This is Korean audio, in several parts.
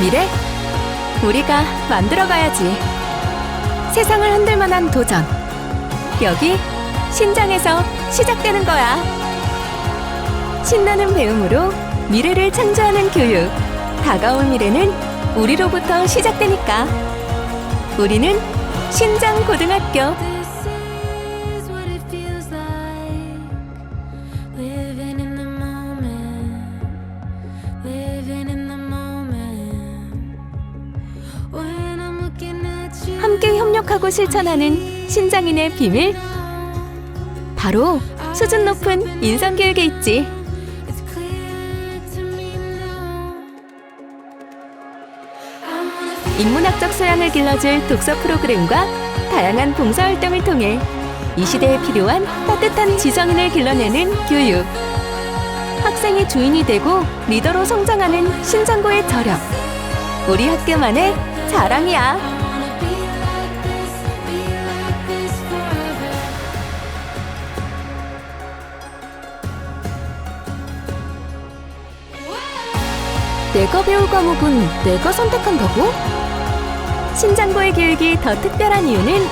미래? 우리가 만들어가야지. 세상을 흔들 만한 도전. 여기 신장에서 시작되는 거야. 신나는 배움으로 미래를 창조하는 교육. 다가올 미래는 우리로부터 시작되니까. 우리는 신장 고등학교. Living in the moment, living in 협력하고 실천하는 신장인의 비밀. 바로 수준 높은 있지. I wanna feel 인문학적 소양을 길러줄 독서 프로그램과 다양한 봉사 활동을 통해 이 시대에 필요한 따뜻한 지성인을 길러내는 교육. 학생이 주인이 되고 리더로 성장하는 신장고의 저력. 우리 학교만의 자랑이야. 내가 배울 과목은 내가 선택한다고? 신장고의 교육이 더 특별한 이유는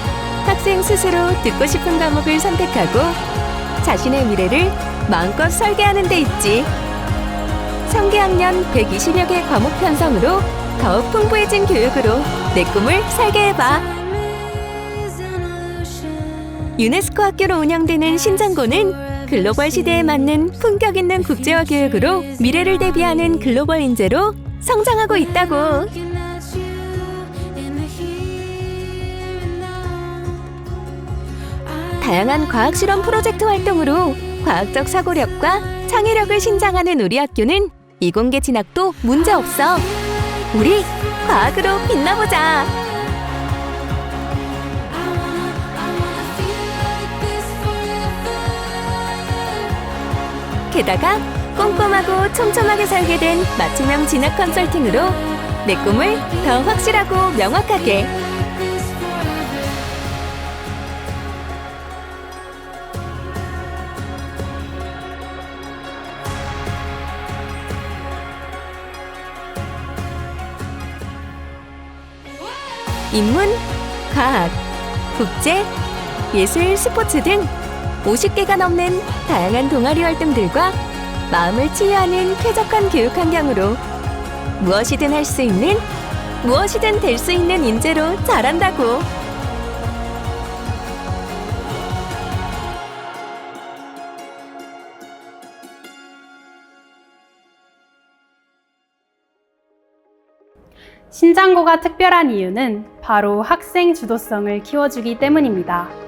학생 스스로 듣고 싶은 과목을 선택하고 자신의 미래를 마음껏 설계하는 데 있지. 3개학년 120여 개 과목 편성으로 더욱 풍부해진 교육으로 내 꿈을 설계해봐. 유네스코 학교로 운영되는 신장고는 글로벌 시대에 맞는 품격 있는 국제화 교육으로 미래를 대비하는 글로벌 인재로 성장하고 있다고. 다양한 과학 실험 프로젝트 활동으로 과학적 사고력과 창의력을 신장하는 우리 학교는 이공계 진학도 문제 없어. 우리 과학으로 빛나보자. 게다가 꼼꼼하고 촘촘하게 설계된 맞춤형 진학 컨설팅으로 내 꿈을 더 확실하고 명확하게. 인문, 과학, 국제, 예술, 스포츠 등 50개가 넘는 다양한 동아리 활동들과 마음을 치유하는 쾌적한 교육 환경으로 무엇이든 할 수 있는, 무엇이든 될 수 있는 인재로 자란다고. 신장고가 특별한 이유는 바로 학생 주도성을 키워주기 때문입니다.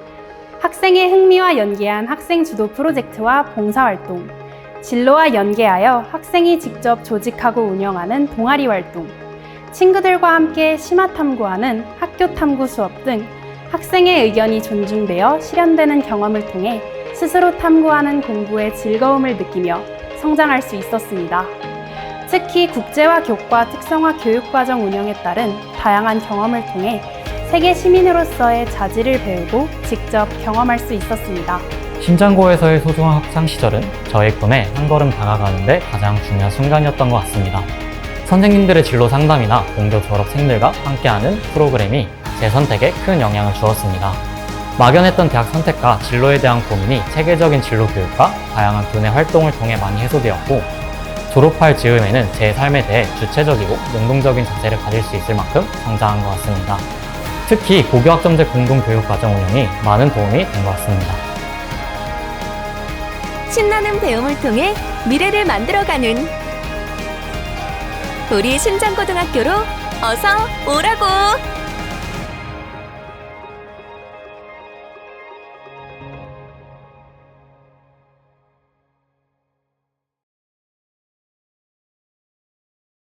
학생의 흥미와 연계한 학생 주도 프로젝트와 봉사활동, 진로와 연계하여 학생이 직접 조직하고 운영하는 동아리 활동, 친구들과 함께 심화 탐구하는 학교 탐구 수업 등 학생의 의견이 존중되어 실현되는 경험을 통해 스스로 탐구하는 공부의 즐거움을 느끼며 성장할 수 있었습니다. 특히 국제화 교과 특성화 교육과정 운영에 따른 다양한 경험을 통해 세계 시민으로서의 자질을 배우고 직접 경험할 수 있었습니다. 신장고에서의 소중한 학창 시절은 저의 꿈에 한 걸음 다가가는데 가장 중요한 순간이었던 것 같습니다. 선생님들의 진로 상담이나 본교 졸업생들과 함께하는 프로그램이 제 선택에 큰 영향을 주었습니다. 막연했던 대학 선택과 진로에 대한 고민이 체계적인 진로 교육과 다양한 교내 활동을 통해 많이 해소되었고 졸업할 즈음에는 제 삶에 대해 주체적이고 능동적인 자세를 가질 수 있을 만큼 성장한 것 같습니다. 특히 고교학점제 공동교육과정 운영이 많은 도움이 된 것 같습니다. 신나는 배움을 통해 미래를 만들어가는 우리 신장고등학교로 어서 오라고!